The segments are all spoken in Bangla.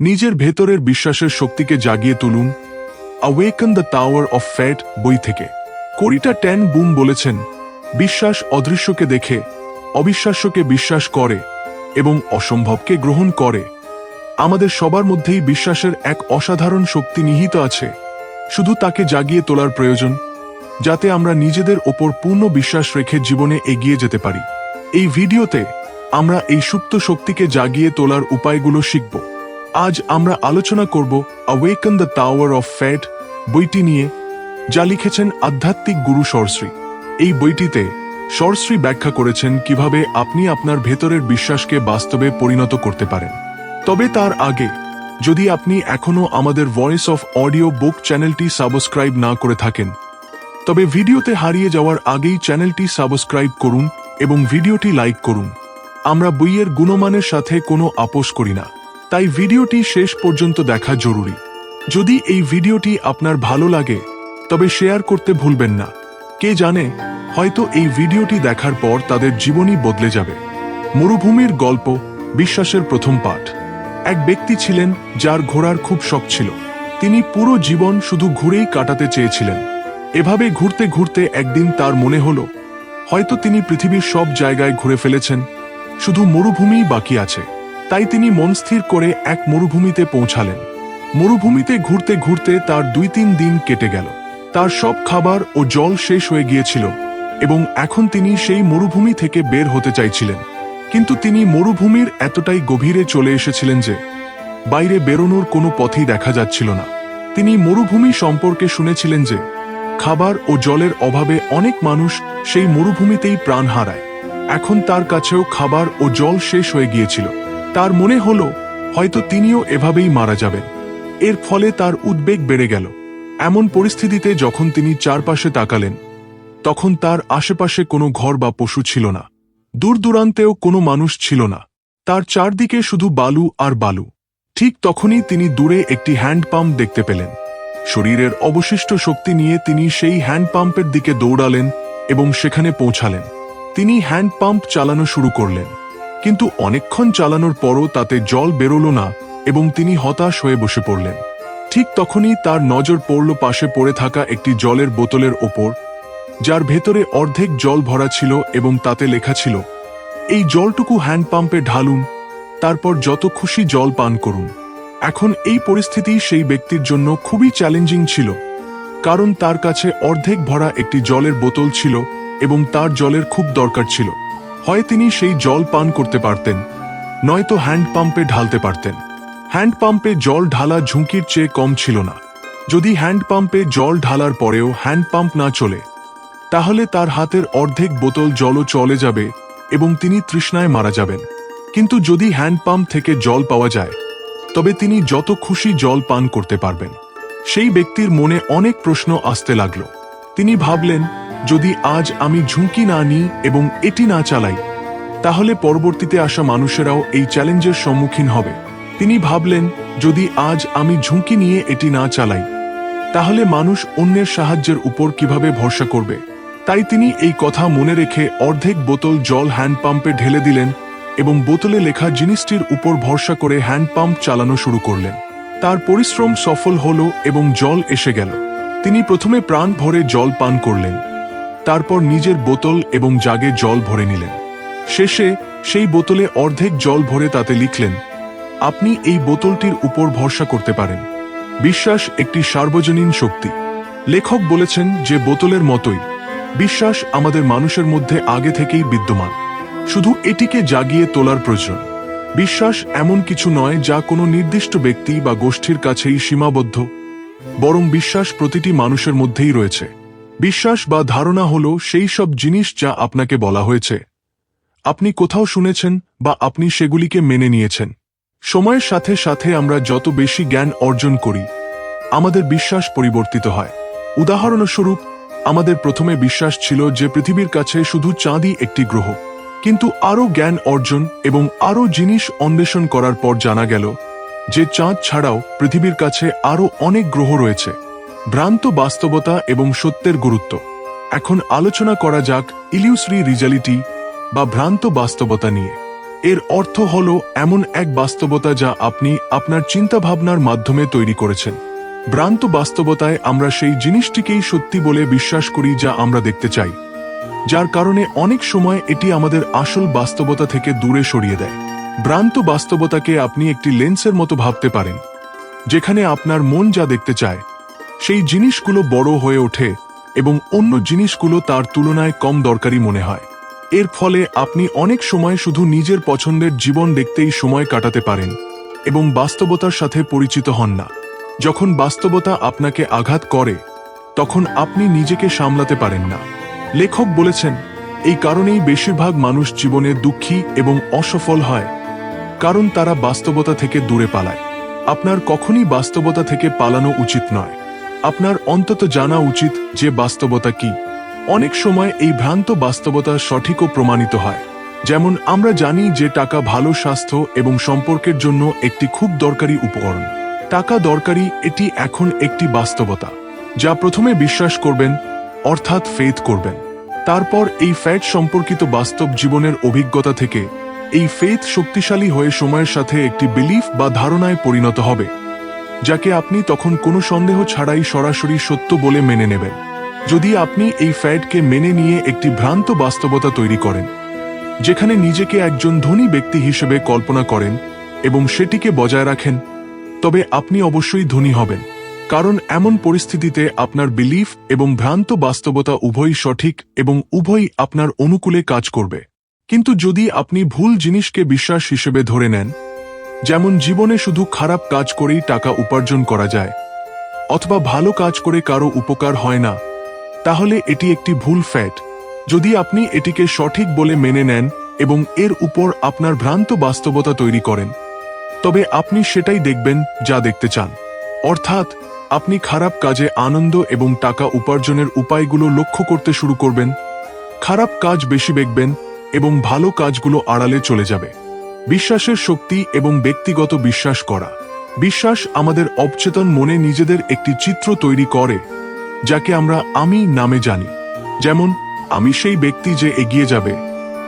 নিজের ভেতরের বিশ্বাসের শক্তিকে জাগিয়ে তুলুন। Awaken the tower of fat বই থেকে। করিটা টেন বুম বলেছেন, বিশ্বাস অদৃশ্যকে দেখে, অবিশ্বাস্যকে বিশ্বাস করে এবং অসম্ভবকে গ্রহণ করে। আমাদের সবার মধ্যেই বিশ্বাসের এক অসাধারণ শক্তি নিহিত আছে। শুধু তাকে জাগিয়ে তোলার প্রয়োজন, যাতে আমরা নিজেদের ওপর পূর্ণ বিশ্বাস রেখে জীবনে এগিয়ে যেতে পারি। এই ভিডিওতে আমরা এই সুপ্ত শক্তিকে জাগিয়ে তোলার উপায়গুলো শিখব। আজ আমরা আলোচনা করব awaken the tower of fat বইটি নিয়ে, যা লিখেছেন আধ্যাত্মিক গুরু সরশ্রী এই বইটিতে সরশ্রী ব্যাখ্যা করেছেন কীভাবে আপনি আপনার ভেতরের বিশ্বাসকে বাস্তবে পরিণত করতে পারেন। তবে তার আগে, যদি আপনি এখনও আমাদের ভয়েস অফ অডিও বুক চ্যানেলটি সাবস্ক্রাইব না করে থাকেন, তবে ভিডিওতে হারিয়ে যাওয়ার আগেই চ্যানেলটি সাবস্ক্রাইব করুন এবং ভিডিওটি লাইক করুন। আমরা বইয়ের গুণমানের সাথে কোনো আপোষ করি না। তাই ভিডিওটি শেষ পর্যন্ত দেখা জরুরি। যদি এই ভিডিওটি আপনার ভালো লাগে, তবে শেয়ার করতে ভুলবেন না। কে জানে, হয়তো এই ভিডিওটি দেখার পর তাদের জীবনই বদলে যাবে। মরুভূমির গল্প, বিশ্বাসের প্রথম পাঠ। এক ব্যক্তি ছিলেন যার ঘোড়ার খুব শখ ছিল। তিনি পুরো জীবন শুধু ঘুরেই কাটাতে চেয়েছিলেন। এভাবে ঘুরতে ঘুরতে একদিন তার মনে হল, হয়তো তিনি পৃথিবীর সব জায়গায় ঘুরে ফেলেছেন, শুধু মরুভূমিই বাকি আছে। তাই তিনি মন স্থির করে এক মরুভূমিতে পৌঁছালেন। মরুভূমিতে ঘুরতে ঘুরতে তার দুই তিন দিন কেটে গেল। তার সব খাবার ও জল শেষ হয়ে গিয়েছিল এবং এখন তিনি সেই মরুভূমি থেকে বের হতে চাইছিলেন। কিন্তু তিনি মরুভূমির এতটাই গভীরে চলে এসেছিলেন যে, বাইরে বেরোনোর কোনো পথই দেখা যাচ্ছিল না। তিনি মরুভূমি সম্পর্কে শুনেছিলেন যে, খাবার ও জলের অভাবে অনেক মানুষ সেই মরুভূমিতেই প্রাণ হারায়। এখন তার কাছেও খাবার ও জল শেষ হয়ে গিয়েছিল। তার মনে হল, হয়তো তিনিও এভাবেই মারা যাবেন। এর ফলে তার উদ্বেগ বেড়ে গেল। এমন পরিস্থিতিতে যখন তিনি চারপাশে তাকালেন, তখন তার আশেপাশে কোনো ঘর বা পশু ছিল না। দূর দূরান্তেও কোনো মানুষ ছিল না। তার চারদিকে শুধু বালু আর বালু। ঠিক তখনই তিনি দূরে একটি হ্যান্ড পাম্প দেখতে পেলেন। শরীরের অবশিষ্ট শক্তি নিয়ে তিনি সেই হ্যান্ড পাম্পের দিকে দৌড়ালেন এবং সেখানে পৌঁছালেন। তিনি হ্যান্ড পাম্প চালানো শুরু করলেন। কিন্তু অনেকক্ষণ চালানোর পরও তাতে জল বেরোল না এবং তিনি হতাশ হয়ে বসে পড়লেন। ঠিক তখনই তার নজর পড়ল পাশে পড়ে থাকা একটি জলের বোতলের ওপর, যার ভেতরে অর্ধেক জল ভরা ছিল এবং তাতে লেখা ছিল, এই জলটুকু হ্যান্ড পাম্পে ঢালুন, তারপর যত খুশি জল পান করুন। এখন এই পরিস্থিতি সেই ব্যক্তির জন্য খুবই চ্যালেঞ্জিং ছিল, কারণ তার কাছে অর্ধেক ভরা একটি জলের বোতল ছিল এবং তার জলের খুব দরকার ছিল। হয় তিনি সেই জল পান করতে পারতেন, নয়তো হ্যান্ড পাম্পে ঢালতে পারতেন। হ্যান্ড পাম্পে জল ঢালা ঝুঁকির চেয়ে কম ছিল না। যদি হ্যান্ড পাম্পে জল ঢালার পরেও হ্যান্ড পাম্প না চলে, তাহলে তার হাতের অর্ধেক বোতল জলও চলে যাবে এবং তিনি তৃষ্ণায় মারা যাবেন। কিন্তু যদি হ্যান্ড পাম্প থেকে জল পাওয়া যায়, তবে তিনি যত খুশি জল পান করতে পারবেন। সেই ব্যক্তির মনে অনেক প্রশ্ন আসতে লাগল। তিনি ভাবলেন যদি আজ আমি ঝুঁকি না নিই এবং এটি না চালাই, তাহলে পরবর্তীতে আসা মানুষেরাও এই চ্যালেঞ্জের সম্মুখীন হবে। তিনি ভাবলেন, যদি আজ আমি ঝুঁকি নিয়ে এটি না চালাই, তাহলে মানুষ অন্যের সাহায্যের উপর কীভাবে ভরসা করবে? তাই তিনি এই কথা মনে রেখে অর্ধেক বোতল জল হ্যান্ড পাম্পে ঢেলে দিলেন এবং বোতলে লেখা জিনিসটির উপর ভরসা করে হ্যান্ড পাম্প চালানো শুরু করলেন। তার পরিশ্রম সফল হল এবং জল এসে গেল। তিনি প্রথমে প্রাণ ভরে জল পান করলেন। তারপর নিজের বোতল এবং জাগে জল ভরে নিলেন। শেষে সেই বোতলে অর্ধেক জল ভরে তাতে লিখলেন, আপনি এই বোতলটির উপর ভরসা করতে পারেন। বিশ্বাস একটি সার্বজনীন শক্তি। লেখক বলেছেন যে বোতলের মতোই, বিশ্বাস আমাদের মানুষের মধ্যে আগে থেকেই বিদ্যমান। শুধু এটিকে জাগিয়ে তোলার প্রয়োজন। বিশ্বাস এমন কিছু নয় যা কোনো নির্দিষ্ট ব্যক্তি বা গোষ্ঠীর কাছেই সীমাবদ্ধ, বরং বিশ্বাস প্রতিটি মানুষের মধ্যেই রয়েছে। বিশ্বাস বা ধারণা হল সেই সব জিনিস যা আপনাকে বলা হয়েছে। আপনি কোথাও শুনেছেন বা আপনি সেগুলিকে মেনে নিয়েছেন। সময়ের সাথে সাথে আমরা যত বেশি জ্ঞান অর্জন করি, আমাদের বিশ্বাস পরিবর্তিত হয়। উদাহরণস্বরূপ, আমাদের প্রথমে বিশ্বাস ছিল যে পৃথিবীর কাছে শুধু চাঁদই একটি গ্রহ। কিন্তু আরও জ্ঞান অর্জন এবং আরও জিনিস অন্বেষণ করার পর জানা গেল যে চাঁদ ছাড়াও পৃথিবীর কাছে আরও অনেক গ্রহ রয়েছে। ভ্রান্ত বাস্তবতা এবং সত্যের গুরুত্ব। এখন আলোচনা করা যাক ইলিউসরি রিজালিটি বা ভ্রান্ত বাস্তবতা নিয়ে। এর অর্থ হল এমন এক বাস্তবতা যা আপনি আপনার চিন্তাভাবনার মাধ্যমে তৈরি করেছেন। ভ্রান্ত বাস্তবতায় আমরা সেই জিনিসটিকেই সত্যি বলে বিশ্বাস করি যা আমরা দেখতে চাই। যার কারণে অনেক সময় এটি আমাদের আসল বাস্তবতা থেকে দূরে সরিয়ে দেয়। ভ্রান্ত বাস্তবতাকে আপনি একটি লেন্সের মতো ভাবতে পারেন, যেখানে আপনার মন যা দেখতে চায় সেই জিনিসগুলো বড় হয়ে ওঠে এবং অন্য জিনিসগুলো তার তুলনায় কম দরকারি মনে হয়। এর ফলে আপনি অনেক সময় শুধু নিজের পছন্দের জীবন দেখতেই সময় কাটাতে পারেন এবং বাস্তবতার সাথে পরিচিত হন না। যখন বাস্তবতা আপনাকে আঘাত করে, তখন আপনি নিজেকে সামলাতে পারেন না। লেখক বলেছেন, এই কারণেই বেশিরভাগ মানুষ জীবনে দুঃখী এবং অসফল হয়, কারণ তারা বাস্তবতা থেকে দূরে পালায়। আপনার কখনই বাস্তবতা থেকে পালানো উচিত নয়। আপনার অন্তত জানা উচিত যে বাস্তবতা কি। অনেক সময় এই ভ্রান্ত বাস্তবতা সঠিকও প্রমাণিত হয়। যেমন আমরা জানি যে টাকা ভালো স্বাস্থ্য এবং সম্পর্কের জন্য একটি খুব দরকারি উপকরণ। টাকা দরকারি এটি এখন একটি বাস্তবতা, যা প্রথমে বিশ্বাস করবেন, অর্থাৎ ফেথ করবেন। তারপর এই ফ্যাট সম্পর্কিত বাস্তব জীবনের অভিজ্ঞতা থেকে, এই ফেথ শক্তিশালী হয়ে সময়ের সাথে একটি বিলিফ বা ধারণায় পরিণত হবে। যাকে আপনি তখন কোনো সন্দেহ ছাড়াই সরাসরি সত্য বলে মেনে নেবেন। যদি আপনি এই ফ্যাটকে মেনে নিয়ে একটি ভ্রান্ত বাস্তবতা তৈরি করেন, যেখানে নিজেকে একজন ধনী ব্যক্তি হিসেবে কল্পনা করেন এবং সেটিকে বজায় রাখেন, তবে আপনি অবশ্যই ধনী হবেন, কারণ এমন পরিস্থিতিতে আপনার বিলিফ এবং ভ্রান্ত বাস্তবতা উভয়ই সঠিক এবং উভয়ই আপনার অনুকূলে কাজ করবে। কিন্তু যদি আপনি ভুল জিনিসকে বিশ্বাস হিসেবে ধরে নেন যেমন জীবনে শুধু খারাপ কাজ করেই টাকা উপার্জন করা যায়, অথবা ভালো কাজ করে কারও উপকার হয় না, তাহলে এটি একটি ভুল ফ্যাট। যদি আপনি এটিকে সঠিক বলে মেনে নেন এবং এর উপর আপনার ভ্রান্ত বাস্তবতা তৈরি করেন, তবে আপনি সেটাই দেখবেন যা দেখতে চান। অর্থাৎ, আপনি খারাপ কাজে আনন্দ এবং টাকা উপার্জনের উপায়গুলো লক্ষ্য করতে শুরু করবেন, খারাপ কাজ বেশি দেখবেন এবং ভালো কাজগুলো আড়ালে চলে যাবে। বিশ্বাসের শক্তি এবং ব্যক্তিগত বিশ্বাস করা। বিশ্বাস আমাদের অবচেতন মনে নিজেদের একটি চিত্র তৈরি করে, যাকে আমরা আমি নামে জানি। যেমন, আমি সেই ব্যক্তি যে এগিয়ে যাবে,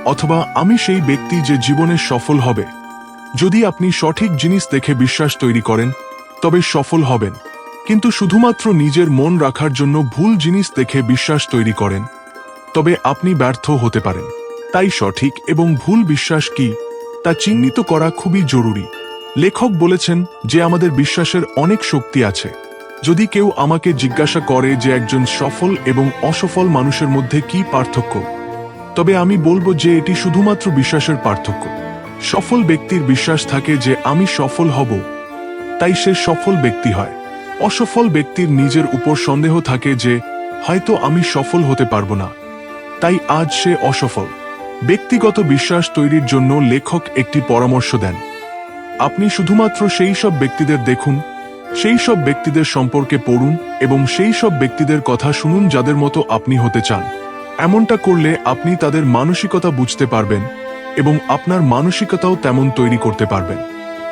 অথবা আমি সেই ব্যক্তি যে জীবনে সফল হবে। যদি আপনি সঠিক জিনিস দেখে বিশ্বাস তৈরি করেন, তবে সফল হবেন। কিন্তু শুধুমাত্র নিজের মন রাখার জন্য ভুল জিনিস দেখে বিশ্বাস তৈরি করেন, তবে আপনি ব্যর্থ হতে পারেন। তাই সঠিক এবং ভুল বিশ্বাস কি? তা চিহ্নিত করা খুবই জরুরি। লেখক বলেছেন যে আমাদের বিশ্বাসের অনেক শক্তি আছে। যদি কেউ আমাকে জিজ্ঞাসা করে যে একজন সফল এবং অসফল মানুষের মধ্যে কি পার্থক্য, তবে আমি বলব যে এটি শুধুমাত্র বিশ্বাসের পার্থক্য। সফল ব্যক্তির বিশ্বাস থাকে যে আমি সফল হব, তাই সে সফল ব্যক্তি হয়। অসফল ব্যক্তির নিজের উপর সন্দেহ থাকে যে হয়তো আমি সফল হতে পারব না, তাই আজ সে অসফল। ব্যক্তিগত বিশ্বাস তৈরির জন্য লেখক একটি পরামর্শ দেন। আপনি শুধুমাত্র সেই সব ব্যক্তিদের দেখুন, সেই সব ব্যক্তিদের সম্পর্কে পড়ুন এবং সেই সব ব্যক্তিদের কথা শুনুন যাদের মতো আপনি হতে চান। এমনটা করলে আপনি তাদের মানসিকতা বুঝতে পারবেন এবং আপনার মানসিকতাও তেমন তৈরি করতে পারবেন।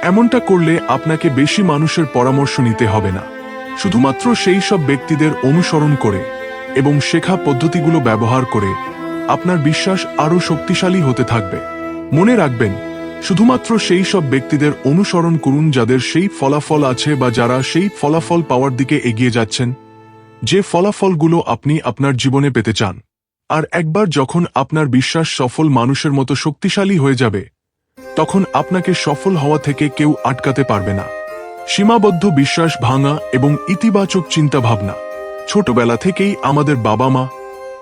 এমনটা করলে আপনাকে বেশি মানুষের পরামর্শ নিতে হবে না। শুধুমাত্র সেই সব ব্যক্তিদের অনুসরণ করে এবং শেখা পদ্ধতিগুলো ব্যবহার করে আপনার বিশ্বাস আরও শক্তিশালী হতে থাকবে। মনে রাখবেন, শুধুমাত্র সেই সব ব্যক্তিদের অনুসরণ করুন যাদের সেই ফলাফল আছে বা যারা সেই ফলাফল পাওয়ার দিকে এগিয়ে যাচ্ছেন, যে ফলাফলগুলো আপনি আপনার জীবনে পেতে চান। আর একবার যখন আপনার বিশ্বাস সফল মানুষের মতো শক্তিশালী হয়ে যাবে, তখন আপনাকে সফল হওয়া থেকে কেউ আটকাতে পারবে না। সীমাবদ্ধ বিশ্বাস ভাঙা এবং ইতিবাচক চিন্তাভাবনা। ছোটবেলা থেকেই আমাদের বাবা মা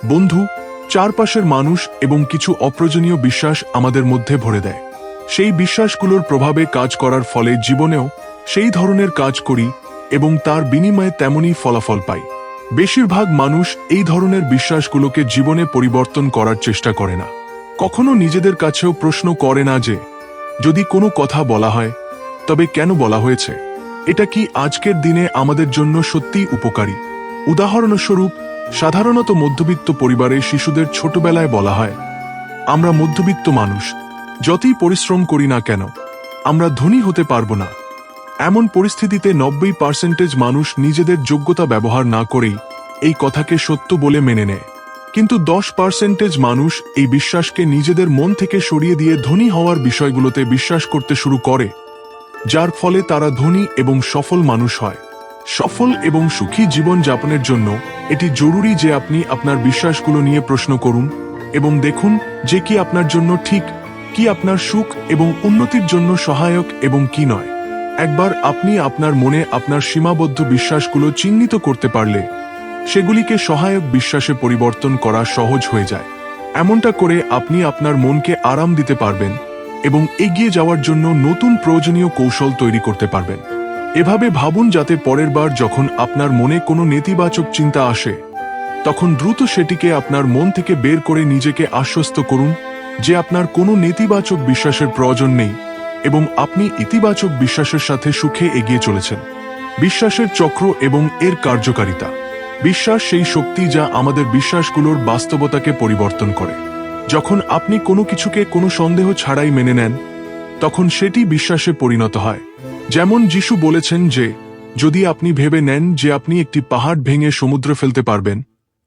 বন্ধু চারপাশের মানুষ এবং কিছু অপ্রয়োজনীয় বিশ্বাস আমাদের মধ্যে ভরে দেয়। সেই বিশ্বাসগুলোর প্রভাবে কাজ করার ফলে জীবনেও সেই ধরনের কাজ করি এবং তার বিনিময়ে তেমনই ফলাফল পাই। বেশিরভাগ মানুষ এই ধরনের বিশ্বাসগুলোকে জীবনে পরিবর্তন করার চেষ্টা করে না। কখনো নিজেদের কাছেও প্রশ্ন করে না যে, যদি কোনো কথা বলা হয়, তবে কেন বলা হয়েছে? এটা কি আজকের দিনে আমাদের জন্য সত্যিই উপকারী? উদাহরণস্বরূপ সাধারণত মধ্যবিত্ত পরিবারের শিশুদের ছোটবেলায় বলা হয়, আমরা মধ্যবিত্ত মানুষ, যতই পরিশ্রম করি না কেন, আমরা ধনী হতে পারব না। এমন পরিস্থিতিতে নব্বই পার্সেন্টেজ মানুষ নিজেদের যোগ্যতা ব্যবহার না করেই এই কথাকে সত্য বলে মেনে নেয়। কিন্তু দশ পার্সেন্টেজ মানুষ এই বিশ্বাসকে নিজেদের মন থেকে সরিয়ে দিয়ে ধনী হওয়ার বিষয়গুলোতে বিশ্বাস করতে শুরু করে, যার ফলে তারা ধনী এবং সফল মানুষ হয়। সফল এবং সুখী জীবন যাপনের জন্য এটি জরুরি যে আপনি আপনার বিশ্বাসগুলো নিয়ে প্রশ্ন করুন এবং দেখুন যে কি আপনার জন্য ঠিক, কি আপনার সুখ এবং উন্নতির জন্য সহায়ক এবং কি নয়। একবার আপনি আপনার মনে আপনার সীমাবদ্ধ বিশ্বাসগুলো চিহ্নিত করতে পারলে সেগুলিকে সহায়ক বিশ্বাসে পরিবর্তন করা সহজ হয়ে যায়। এমনটা করে আপনি আপনার মনকে আরাম দিতে পারবেন এবং এগিয়ে যাওয়ার জন্য নতুন প্রয়োজনীয় কৌশল তৈরি করতে পারবেন। এভাবে ভাবুন যাতে পরের বার যখন আপনার মনে কোনো নেতিবাচক চিন্তা আসে, তখন দ্রুত সেটিকে আপনার মন থেকে বের করে নিজেকে আশ্বস্ত করুন যে আপনার কোনো নেতিবাচক বিশ্বাসের প্রয়োজন নেই এবং আপনি ইতিবাচক বিশ্বাসের সাথে সুখে এগিয়ে চলেছেন। বিশ্বাসের চক্র এবং এর কার্যকারিতা। বিশ্বাস সেই শক্তি যা আমাদের বিশ্বাসগুলোর বাস্তবতাকে পরিবর্তন করে। যখন আপনি কোনো কিছুকে কোনো সন্দেহ ছাড়াই মেনে নেন, তখন সেটি বিশ্বাসে পরিণত হয়। যেমন যিশু বলেছেন যে, যদি আপনি ভেবে নেন যে আপনি একটি পাহাড় ভেঙে সমুদ্রে ফেলতে পারবেন,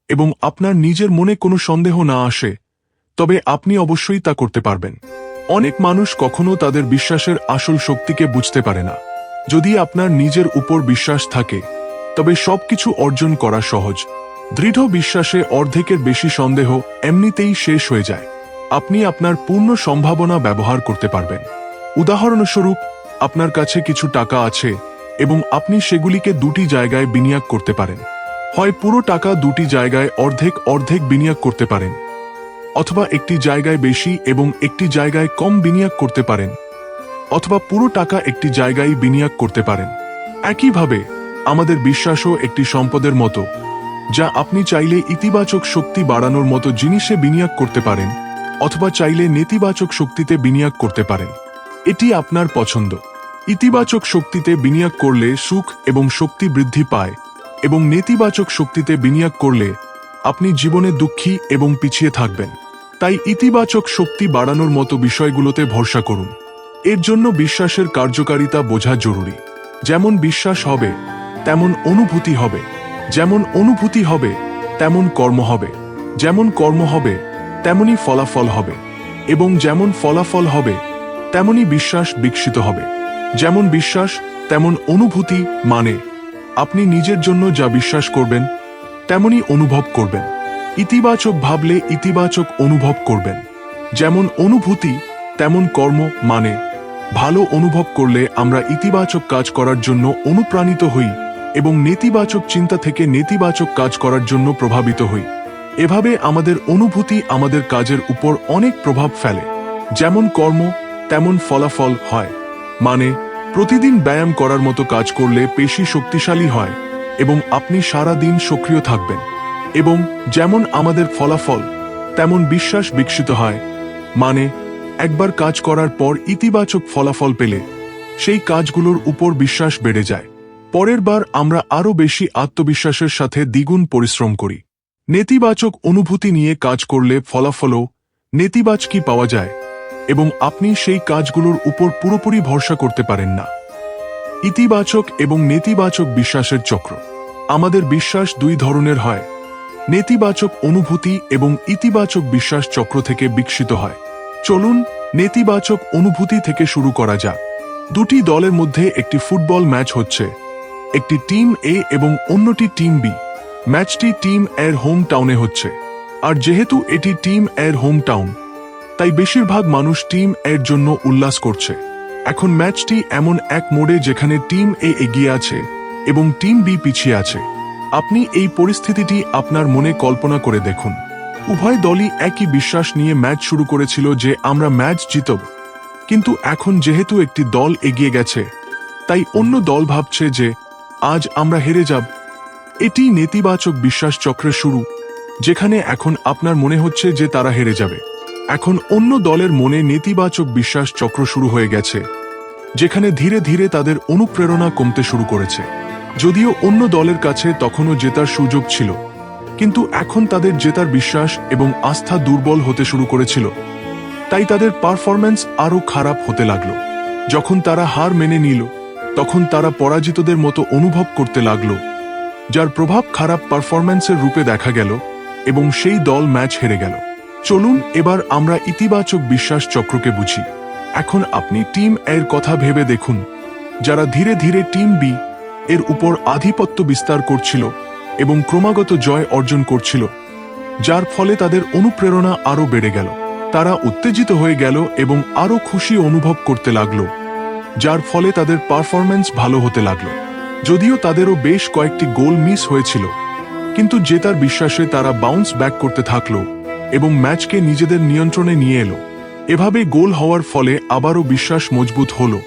এবং আপনার নিজের মনে কোনো সন্দেহ না আসে, তবে আপনি অবশ্যই তা করতে পারবেন। অনেক মানুষ কখনো তাদের বিশ্বাসের আসল শক্তিকে বুঝতে পারে না। যদি আপনার নিজের উপর বিশ্বাস থাকে, তবে সবকিছু অর্জন করা সহজ। দৃঢ় বিশ্বাসে অর্ধেকের বেশি সন্দেহ এমনিতেই শেষ হয়ে যায়। আপনি আপনার পূর্ণ সম্ভাবনা ব্যবহার করতে পারবেন। উদাহরণস্বরূপ আপনার কাছে কিছু টাকা আছে এবং আপনি সেগুলিকে দুটি জায়গায় বিনিয়োগ করতে পারেন। হয় পুরো টাকা দুটি জায়গায় অর্ধেক অর্ধেক বিনিয়োগ করতে পারেন, অথবা একটি জায়গায় বেশি এবং একটি জায়গায় কম বিনিয়োগ করতে পারেন, অথবা পুরো টাকা একটি জায়গায় বিনিয়োগ করতে পারেন। একইভাবে, আমাদের বিশ্বাসও একটি সম্পদের মতো, যা আপনি চাইলে ইতিবাচক শক্তি বাড়ানোর মতো জিনিসে বিনিয়োগ করতে পারেন, অথবা চাইলে নেতিবাচক শক্তিতে বিনিয়োগ করতে পারেন। এটি আপনার পছন্দ। ইতিবাচক শক্তিতে বিনিয়োগ করলে সুখ এবং শক্তি বৃদ্ধি পায়, এবং নেতিবাচক শক্তিতে বিনিয়োগ করলে আপনি জীবনে দুঃখী এবং পিছিয়ে থাকবেন। তাই ইতিবাচক শক্তি বাড়ানোর মতো বিষয়গুলোতে ভরসা করুন। এর জন্য বিশ্বাসের কার্যকারিতা বোঝা জরুরি। যেমন বিশ্বাস হবে, তেমন অনুভূতি হবে। যেমন অনুভূতি হবে, তেমন কর্ম হবে। যেমন কর্ম হবে, তেমনই ফলাফল হবে। এবং যেমন ফলাফল হবে, তেমনই বিশ্বাস বিকশিত হবে। যেমন বিশ্বাস, তেমন অনুভূতি মানে। আপনি নিজের জন্য যা বিশ্বাস করবেন তেমনি অনুভব করবেন। ইতিবাচক ভাবলে ইতিবাচক অনুভব করবেন। যেমন অনুভূতি, তেমন কর্ম মানে। ভালো অনুভব করলে আমরা ইতিবাচক কাজ করার জন্য অনুপ্রাণিত হই এবং নেতিবাচক চিন্তা থেকে নেতিবাচক কাজ করার জন্য প্রভাবিত হই। এভাবে আমাদের অনুভূতি আমাদের কাজের উপর অনেক প্রভাব ফেলে। যেমন কর্ম, তেমন ফলাফল হয়। মানে প্রতিদিন ব্যায়াম করার মতো কাজ করলে পেশি শক্তিশালী হয় এবং আপনি সারা দিন সক্রিয় থাকবেন। এবং যেমন আমাদের ফলাফল, তেমন বিশ্বাস বিকশিত হয়। মানে একবার কাজ করার পর ইতিবাচক ফলাফল পেলে, সেই কাজগুলোর উপর বিশ্বাস বেড়ে যায়। পরের বার আমরা আরও বেশি আত্মবিশ্বাসের সাথে দ্বিগুণ পরিশ্রম করি। নেতিবাচক অনুভূতি নিয়ে কাজ করলে ফলাফলও নেতিবাচকই পাওয়া যায়। এবং আপনি সেই কাজগুলোর উপর পুরোপুরি ভরসা করতে পারেন না। ইতিবাচক এবং নেতিবাচক বিশ্বাসের চক্র। আমাদের বিশ্বাস দুই ধরনের হয়। নেতিবাচক অনুভূতি এবং ইতিবাচক বিশ্বাস চক্র থেকে বিকশিত হয়। চলুন নেতিবাচক অনুভূতি থেকে শুরু করা যাক। দুটি দলের মধ্যে একটি ফুটবল ম্যাচ হচ্ছে। একটি টিম এ এবং অন্যটি টিম বি। ম্যাচটি টিম এর হোম টাউনে হচ্ছে। আর যেহেতু এটি টিম এর হোম টাউন তাই বেশিরভাগ মানুষ টিম এর জন্য উল্লাস করছে। এখন ম্যাচটি এমন এক মোড়ে যেখানে টিম এ এগিয়ে আছে এবং টিম বি পিছিয়ে আছে। আপনি এই পরিস্থিতিটি আপনার মনে কল্পনা করে দেখুন। উভয় দলই একই বিশ্বাস নিয়ে ম্যাচ শুরু করেছিল যে আমরা ম্যাচ জিতব। কিন্তু এখন যেহেতু একটি দল এগিয়ে গেছে, তাই অন্য দল ভাবছে যে আজ আমরা হেরে যাব। এটি নেতিবাচক বিশ্বাস চক্রের শুরু, যেখানে এখন আপনার মনে হচ্ছে যে তারা হেরে যাবে। এখন অন্য দলের মনে নেতিবাচক বিশ্বাস চক্র শুরু হয়ে গেছে, যেখানে ধীরে ধীরে তাদের অনুপ্রেরণা কমতে শুরু করেছে। যদিও অন্য দলের কাছে তখনও জেতার সুযোগ ছিল, কিন্তু এখন তাদের জেতার বিশ্বাস এবং আস্থা দুর্বল হতে শুরু করেছিল। তাই তাদের পারফরম্যান্স আরও খারাপ হতে লাগল। যখন তারা হার মেনে নিল, তখন তারা পরাজিতদের মতো অনুভব করতে লাগল, যার প্রভাব খারাপ পারফরম্যান্সের রূপে দেখা গেল এবং সেই দল ম্যাচ হেরে গেল। চলুন এবার আমরা ইতিবাচক বিশ্বাস চক্রকে বুঝি। এখন আপনি টিম এর কথা ভেবে দেখুন। যারা ধীরে ধীরে টিম বি এর উপর আধিপত্য বিস্তার করছিল এবং ক্রমাগত জয় অর্জন করছিল, যার ফলে তাদের অনুপ্রেরণা আরও বেড়ে গেল। তারা উত্তেজিত হয়ে গেল এবং আরও খুশি অনুভব করতে লাগল, যার ফলে তাদের পারফরম্যান্স ভালো হতে লাগল। যদিও তাদেরও বেশ কয়েকটি গোল মিস হয়েছিল, কিন্তু জেতার বিশ্বাসে তারা বাউন্স ব্যাক করতে থাকল। এবং ম্যাচকে নিজেদের নিয়ন্ত্রণে নিয়ে এলো। এভাবে গোল হওয়ার ফলে আবারও বিশ্বাস মজবুত হল।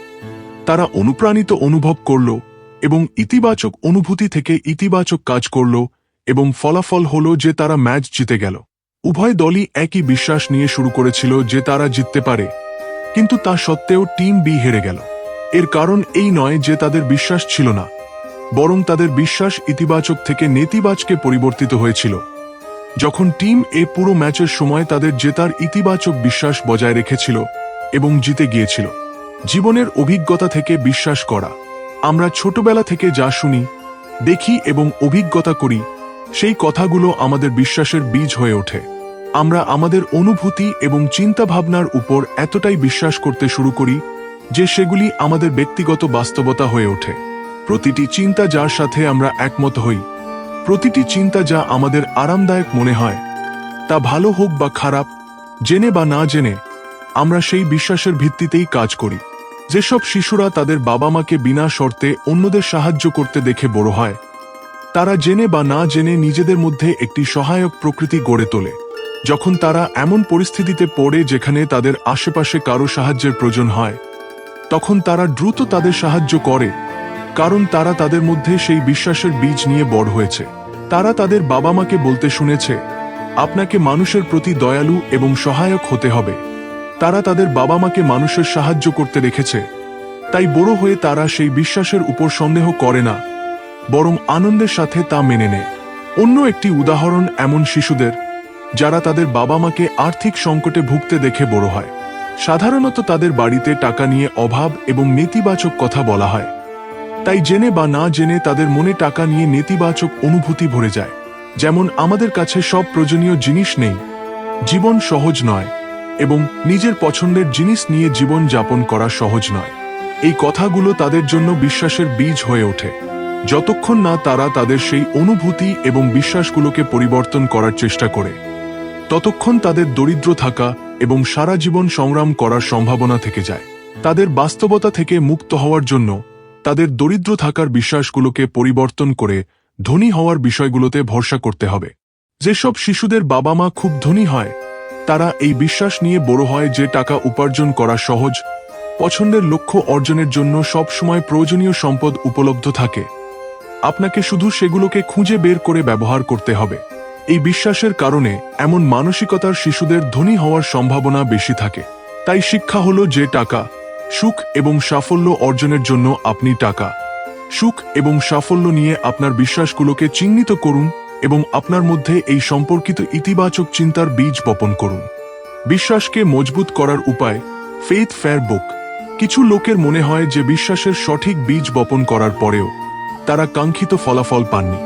তারা অনুপ্রাণিত অনুভব করল এবং ইতিবাচক অনুভূতি থেকে ইতিবাচক কাজ করল এবং ফলাফল হল যে তারা ম্যাচ জিতে গেল। উভয় দলই একই বিশ্বাস নিয়ে শুরু করেছিল যে তারা জিততে পারে। কিন্তু তা সত্ত্বেও টিম বি হেরে গেল। এর কারণ এই নয় যে তাদের বিশ্বাস ছিল না, বরং তাদের বিশ্বাস ইতিবাচক থেকে নেতিবাচকে পরিবর্তিত হয়েছিল। যখন টিম এ পুরো ম্যাচের সময় তাদের জেতার ইতিবাচক বিশ্বাস বজায় রেখেছিল এবং জিতে গিয়েছিল। জীবনের অভিজ্ঞতা থেকে বিশ্বাস করা। আমরা ছোটবেলা থেকে যা শুনি, দেখি এবং অভিজ্ঞতা করি, সেই কথাগুলো আমাদের বিশ্বাসের বীজ হয়ে ওঠে। আমরা আমাদের অনুভূতি এবং চিন্তাভাবনার উপর এতটাই বিশ্বাস করতে শুরু করি যে সেগুলি আমাদের ব্যক্তিগত বাস্তবতা হয়ে ওঠে। প্রতিটি চিন্তা যার সাথে আমরা একমত হই। প্রতিটি চিন্তা যা আমাদের আরামদায়ক মনে হয়, তা ভালো হোক বা খারাপ, জেনে বা না জেনে, আমরা সেই বিশ্বাসের ভিত্তিতেই কাজ করি। যেসব শিশুরা তাদের বাবা মাকে বিনা শর্তে অন্যদের সাহায্য করতে দেখে বড় হয়, তারা জেনে বা না জেনে নিজেদের মধ্যে একটি সহায়ক প্রকৃতি গড়ে তোলে। যখন তারা এমন পরিস্থিতিতে পড়ে যেখানে তাদের আশেপাশে কারও সাহায্যের প্রয়োজন হয়, তখন তারা দ্রুত তাদের সাহায্য করে কারণ তারা তাদের মধ্যে সেই বিশ্বাসের বীজ নিয়ে বড় হয়েছে। তারা তাদের বাবা মাকে বলতে শুনেছে, আপনাকে মানুষের প্রতি দয়ালু এবং সহায়ক হতে হবে। তারা তাদের বাবা মাকে মানুষের সাহায্য করতে রেখেছে তাই বড় হয়ে তারা সেই বিশ্বাসের উপর সন্দেহ করে না, বরং আনন্দের সাথে তা মেনে নেয়। অন্য একটি উদাহরণ এমন শিশুদের, যারা তাদের বাবা মাকে আর্থিক সংকটে ভুগতে দেখে বড় হয়। সাধারণত তাদের বাড়িতে টাকা নিয়ে অভাব এবং নেতিবাচক কথা বলা হয়। তাই জেনে বা না জেনে তাদের মনে টাকা নিয়ে নেতিবাচক অনুভূতি ভরে যায়। যেমন আমাদের কাছে সব প্রয়োজনীয় জিনিস নেই, জীবন সহজ নয়, এবং নিজের পছন্দের জিনিস নিয়ে জীবন যাপন করা সহজ নয়। এই কথাগুলো তাদের জন্য বিশ্বাসের বীজ হয়ে ওঠে। যতক্ষণ না তারা তাদের সেই অনুভূতি এবং বিশ্বাসগুলোকে পরিবর্তন করার চেষ্টা করে, ততক্ষণ তাদের দরিদ্র থাকা এবং সারা জীবন সংগ্রাম করার সম্ভাবনা থেকে যায়। তাদের বাস্তবতা থেকে মুক্ত হওয়ার জন্য তাদের দরিদ্র থাকার বিশ্বাসগুলোকে পরিবর্তন করে ধনী হওয়ার বিষয়গুলোতে ভরসা করতে হবে। যেসব শিশুদের বাবা মা খুব ধনী হয়, তারা এই বিশ্বাস নিয়ে বড় হয় যে টাকা উপার্জন করা সহজ, পছন্দের লক্ষ্য অর্জনের জন্য সব সময় প্রয়োজনীয় সম্পদ উপলব্ধ থাকে। আপনাকে শুধু সেগুলোকে খুঁজে বের করে ব্যবহার করতে হবে। এই বিশ্বাসের কারণে এমন মানসিকতার শিশুদের ধনী হওয়ার সম্ভাবনা বেশি থাকে। তাই শিক্ষা হলো যে টাকা সুখ এবং সাফল্য অর্জনের জন্য আপনি টাকা। সুখ এবং সাফল্য নিয়ে আপনার বিশ্বাসগুলোকে চিহ্নিত করুন এবং আপনার মধ্যে এই সম্পর্কিত ইতিবাচক চিন্তার বীজ বপন করুন। বিশ্বাসকে মজবুত করার উপায় ফেথ ফেয়ার বুক কিছু লোকের মনে হয় যে বিশ্বাসের সঠিক বীজ বপন করার পরেও তারা কাঙ্ক্ষিত ফলাফল পাননি।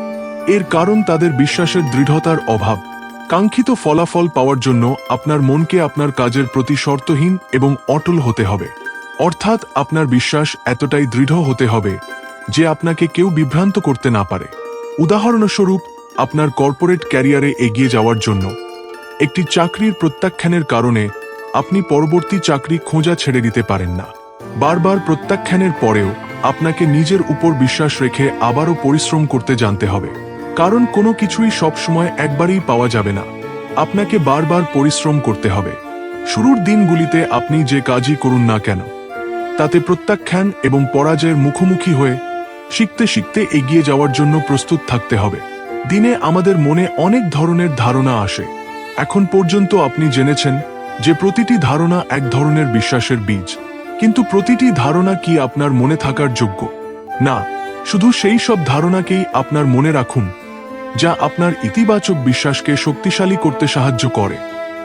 এর কারণ তাদের বিশ্বাসের দৃঢ়তার অভাব। কাঙ্ক্ষিত ফলাফল পাওয়ার জন্য আপনার মনকে আপনার কাজের প্রতি শর্তহীন এবং অটল হতে হবে। অর্থাৎ আপনার বিশ্বাস এতটাই দৃঢ় হতে হবে যে আপনাকে কেউ বিভ্রান্ত করতে না পারে। উদাহরণস্বরূপ, আপনার কর্পোরেট ক্যারিয়ারে এগিয়ে যাওয়ার জন্য। একটি চাকরির প্রত্যাখ্যানের কারণে আপনি পরবর্তী চাকরি খোঁজা ছেড়ে দিতে পারেন না। বারবার প্রত্যাখ্যানের পরেও আপনাকে নিজের উপর বিশ্বাস রেখে আবারও পরিশ্রম করতে জানতে হবে। কারণ কোনো কিছুই সবসময় একবারেই পাওয়া যাবে না। আপনাকে বারবার পরিশ্রম করতে হবে। শুরুর দিনগুলিতে আপনি যে কাজই করুন না কেন তাতে প্রত্যাখ্যান এবং পরাজয়ের মুখোমুখি হয়ে শিখতে শিখতে এগিয়ে যাওয়ার জন্য প্রস্তুত থাকতে হবে। দিনে আমাদের মনে অনেক ধরনের ধারণা আসে। এখন পর্যন্ত আপনি জেনেছেন যে প্রতিটি ধারণা এক ধরনের বিশ্বাসের বীজ। কিন্তু প্রতিটি ধারণা কি আপনার মনে থাকার যোগ্য? না, শুধু সেই সব ধারণাকেই আপনার মনে রাখুন, যা আপনার ইতিবাচক বিশ্বাসকে শক্তিশালী করতে সাহায্য করে।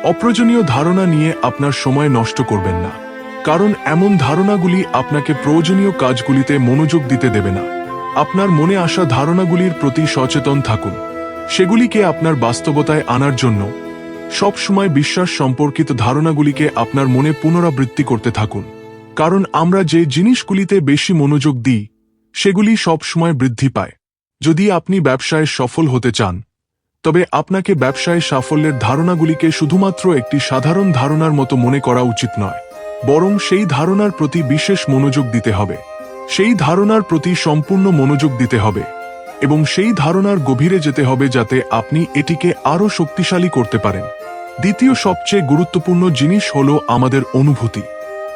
অপ্রয়োজনীয় ধারণা নিয়ে আপনার সময় নষ্ট করবেন না। কারণ এমন ধারণাগুলি আপনাকে প্রয়োজনীয় কাজগুলিতে মনোযোগ দিতে দেবে না। আপনার মনে আসা ধারণাগুলির প্রতি সচেতন থাকুন। সেগুলিকে আপনার বাস্তবতায় আনার জন্য সব সময় বিশ্বাস সম্পর্কিত ধারণাগুলিকে আপনার মনে পুনরাবৃত্তি করতে থাকুন। কারণ আমরা যে জিনিসগুলিতে বেশি মনোযোগ দিই, সেগুলি সব সময় বৃদ্ধি পায়। যদি আপনি ব্যবসায় সফল হতে চান, তবে আপনাকে ব্যবসায় সাফল্যের ধারণাগুলিকে শুধুমাত্র একটি সাধারণ ধারণার মতো মনে করা উচিত নয়। বরং সেই ধারণার প্রতি বিশেষ মনোযোগ দিতে হবে। সেই ধারণার প্রতি সম্পূর্ণ মনোযোগ দিতে হবে এবং সেই ধারণার গভীরে যেতে হবে যাতে আপনি এটিকে আরও শক্তিশালী করতে পারেন। দ্বিতীয় সবচেয়ে গুরুত্বপূর্ণ জিনিস হল আমাদের অনুভূতি।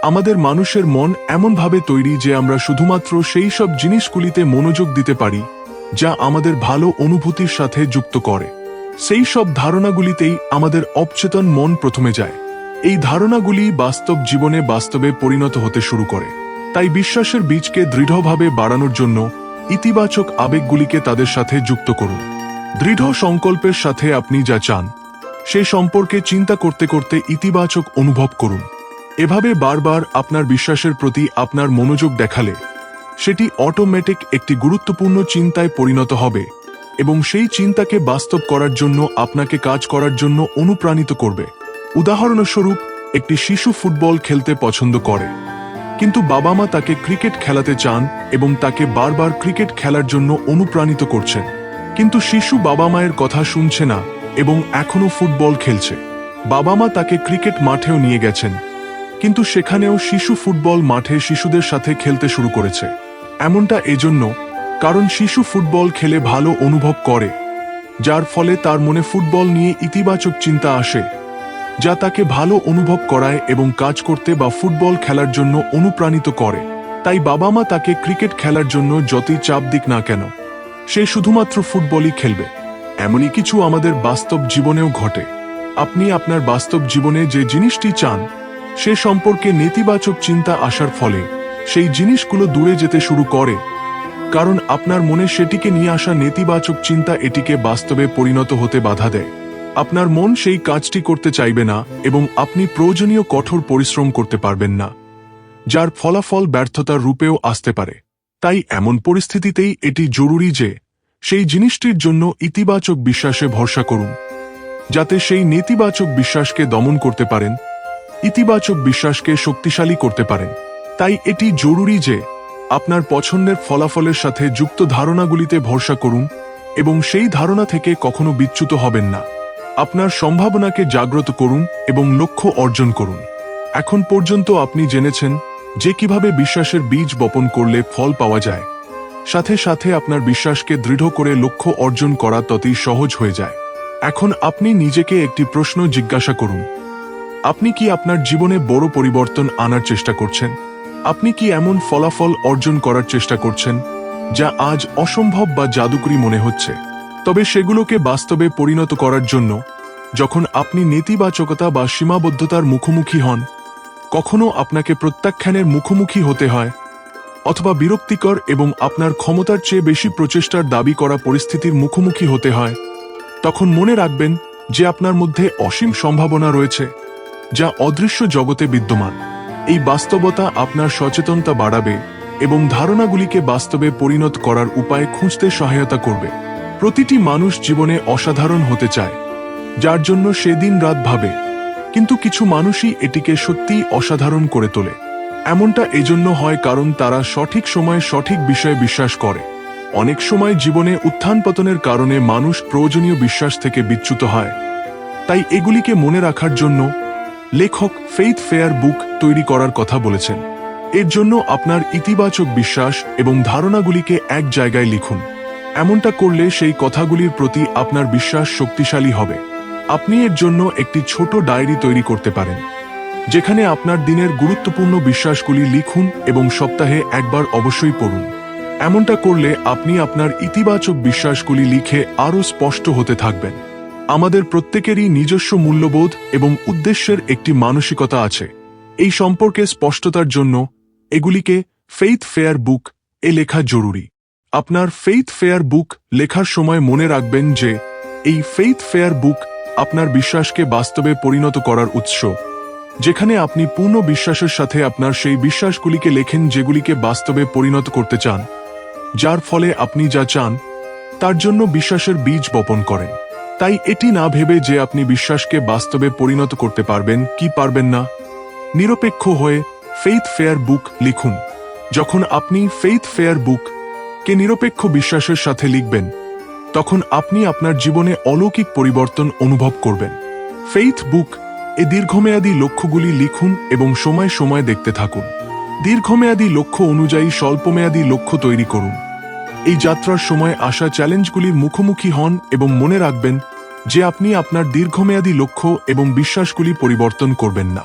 আমাদের মানুষের মন এমনভাবে তৈরি যে আমরা শুধুমাত্র সেই সব জিনিসগুলিতে মনোযোগ দিতে পারি, যা আমাদের ভালো অনুভূতির সাথে যুক্ত করে। সেই সব ধারণাগুলিতেই আমাদের অবচেতন মন প্রথমে যায়। এই ধারণাগুলি বাস্তব জীবনে বাস্তবে পরিণত হতে শুরু করে। তাই বিশ্বাসের বীজকে দৃঢ়ভাবে বাড়ানোর জন্য ইতিবাচক আবেগগুলিকে তাদের সাথে যুক্ত করুন। দৃঢ় সংকল্পের সাথে আপনি যা চান, সে সম্পর্কে চিন্তা করতে করতে ইতিবাচক অনুভব করুন। এভাবে বারবার আপনার বিশ্বাসের প্রতি আপনার মনোযোগ দেখালে সেটি অটোমেটিক একটি গুরুত্বপূর্ণ চিন্তায় পরিণত হবে এবং সেই চিন্তাকে বাস্তব করার জন্য আপনাকে কাজ করার জন্য অনুপ্রাণিত করবে। উদাহরণস্বরূপ, একটি শিশু ফুটবল খেলতে পছন্দ করে। কিন্তু বাবা মা তাকে ক্রিকেট খেলাতে চান এবং তাকে বারবার ক্রিকেট খেলার জন্য অনুপ্রাণিত করছেন। কিন্তু শিশু বাবা মায়ের কথা শুনছে না এবং এখনও ফুটবল খেলছে। বাবা মা তাকে ক্রিকেট মাঠেও নিয়ে গেছেন। কিন্তু সেখানেও শিশু ফুটবল মাঠে শিশুদের সাথে খেলতে শুরু করেছে। এমনটা এজন্য, কারণ শিশু ফুটবল খেলে ভালো অনুভব করে, যার ফলে তার মনে ফুটবল নিয়ে ইতিবাচক চিন্তা আসে। যা তাকে ভালো অনুভব করায় এবং কাজ করতে বা ফুটবল খেলার জন্য অনুপ্রাণিত করে। তাই বাবা মা তাকে ক্রিকেট খেলার জন্য যতই চাপ দিক না কেন, সে শুধুমাত্র ফুটবলই খেলবে। এমনই কিছু আমাদের বাস্তব জীবনেও ঘটে। আপনি আপনার বাস্তব জীবনে যে জিনিসটি চান, সে সম্পর্কে নেতিবাচক চিন্তা আসার ফলে সেই জিনিসগুলো দূরে যেতে শুরু করে, কারণ আপনার মনে সেটিকে নিয়ে আসা নেতিবাচক চিন্তা এটিকে বাস্তবে পরিণত হতে বাধা দেয়। আপনার মন সেই কাজটি করতে চাইবে না এবং আপনি প্রয়োজনীয় কঠোর পরিশ্রম করতে পারবেন না, যার ফলাফল ব্যর্থতার রূপেও আসতে পারে। তাই এমন পরিস্থিতিতেই এটি জরুরি যে সেই জিনিসটির জন্য ইতিবাচক বিশ্বাসে ভরসা করুন, যাতে সেই নেতিবাচক বিশ্বাসকে দমন করতে পারেন, ইতিবাচক বিশ্বাসকে শক্তিশালী করতে পারেন। তাই এটি জরুরি যে আপনার পছন্দের ফলাফলের সাথে যুক্ত ধারণাগুলিতে ভরসা করুন এবং সেই ধারণা থেকে কখনো বিচ্যুত হবেন না। আপনার সম্ভাবনাকে জাগ্রত করুন এবং লক্ষ্য অর্জন করুন। এখন পর্যন্ত আপনি জেনেছেন যে কীভাবে বিশ্বাসের বীজ বপন করলে ফল পাওয়া যায়। সাথে সাথে আপনার বিশ্বাসকে দৃঢ় করে লক্ষ্য অর্জন করা ততই সহজ হয়ে যায়। এখন আপনি নিজেকে একটি প্রশ্ন জিজ্ঞাসা করুন। আপনি কি আপনার জীবনে বড় পরিবর্তন আনার চেষ্টা করছেন? আপনি কি এমন ফলাফল অর্জন করার চেষ্টা করছেন যা আজ অসম্ভব বা জাদুকরি মনে হচ্ছে? তবে সেগুলোকে বাস্তবে পরিণত করার জন্য, যখন আপনি নেতিবাচকতা বা সীমাবদ্ধতার মুখোমুখি হন, কখনো আপনাকে প্রত্যাখ্যানের মুখোমুখি হতে হয়, অথবা বিরক্তিকর এবং আপনার ক্ষমতার চেয়ে বেশি প্রচেষ্টার দাবি করা পরিস্থিতির মুখোমুখি হতে হয়, তখন মনে রাখবেন যে আপনার মধ্যে অসীম সম্ভাবনা রয়েছে, যা অদৃশ্য জগতে বিদ্যমান। এই বাস্তবতা আপনার সচেতনতা বাড়াবে এবং ধারণাগুলিকে বাস্তবে পরিণত করার উপায় খুঁজতে সহায়তা করবে। প্রতিটি মানুষ জীবনে অসাধারণ হতে চায়, যার জন্য সে দিন রাত ভাবে, কিন্তু কিছু মানুষই এটিকে সত্যিই অসাধারণ করে তোলে। এমনটা এজন্য হয় কারণ তারা সঠিক সময়ে সঠিক বিষয়ে বিশ্বাস করে। অনেক সময় জীবনে উত্থান পতনের কারণে মানুষ প্রয়োজনীয় বিশ্বাস থেকে বিচ্যুত হয়। তাই এগুলিকে মনে রাখার জন্য লেখক ফেইথ ফেয়ার বুক তৈরি করার কথা বলেছেন। এর জন্য আপনার ইতিবাচক বিশ্বাস এবং ধারণাগুলিকে এক জায়গায় লিখুন। এমনটা করলে সেই কথাগুলির প্রতি আপনার বিশ্বাস শক্তিশালী হবে। আপনি এর জন্য একটি ছোট ডায়েরি তৈরি করতে পারেন, যেখানে আপনার দিনের গুরুত্বপূর্ণ বিশ্বাসগুলি লিখুন এবং সপ্তাহে একবার অবশ্যই পড়ুন। এমনটা করলে আপনি আপনার ইতিবাচক বিশ্বাসগুলি লিখে আরও স্পষ্ট হতে থাকবেন। আমাদের প্রত্যেকেরই নিজস্ব মূল্যবোধ এবং উদ্দেশ্যের একটি মানসিকতা আছে। এই সম্পর্কে স্পষ্টতার জন্য এগুলিকে ফেইথ ফেয়ার বুক এ লেখা জরুরি। আপনার ফেইথ ফেয়ার বুক লেখার সময় মনে রাখবেন যে, এই ফেইথ ফেয়ার বুক আপনার বিশ্বাসকে বাস্তবে পরিণত করার উৎস। যেখানে আপনি পূর্ণ বিশ্বাসের সাথে আপনার সেই বিশ্বাসগুলিকে লেখেন যেগুলিকে বাস্তবে পরিণত করতে চান। যার ফলে আপনি যা চান, তার জন্য বিশ্বাসের বীজ বপন করেন। তাই এটি না ভেবে যে আপনি বিশ্বাসকে বাস্তবে পরিণত করতে পারবেন, কি পারবেন না? নিরপেক্ষ হয়ে ফেইথ ফেয়ার বুক লিখুন। যখন আপনি ফেইথ ফেয়ার বুক কে নিরপেক্ষ বিশ্বাসের সাথে লিখবেন, তখন আপনি আপনার জীবনে অলৌকিক পরিবর্তন অনুভব করবেন। ফেইথ বুক এ দীর্ঘমেয়াদী লক্ষ্যগুলি লিখুন এবং সময় সময় দেখতে থাকুন। দীর্ঘমেয়াদী লক্ষ্য অনুযায়ী স্বল্পমেয়াদী লক্ষ্য তৈরি করুন। এই যাত্রার সময় আসা চ্যালেঞ্জগুলির মুখোমুখি হন এবং মনে রাখবেন যে আপনি আপনার দীর্ঘমেয়াদী লক্ষ্য এবং বিশ্বাসগুলি পরিবর্তন করবেন না।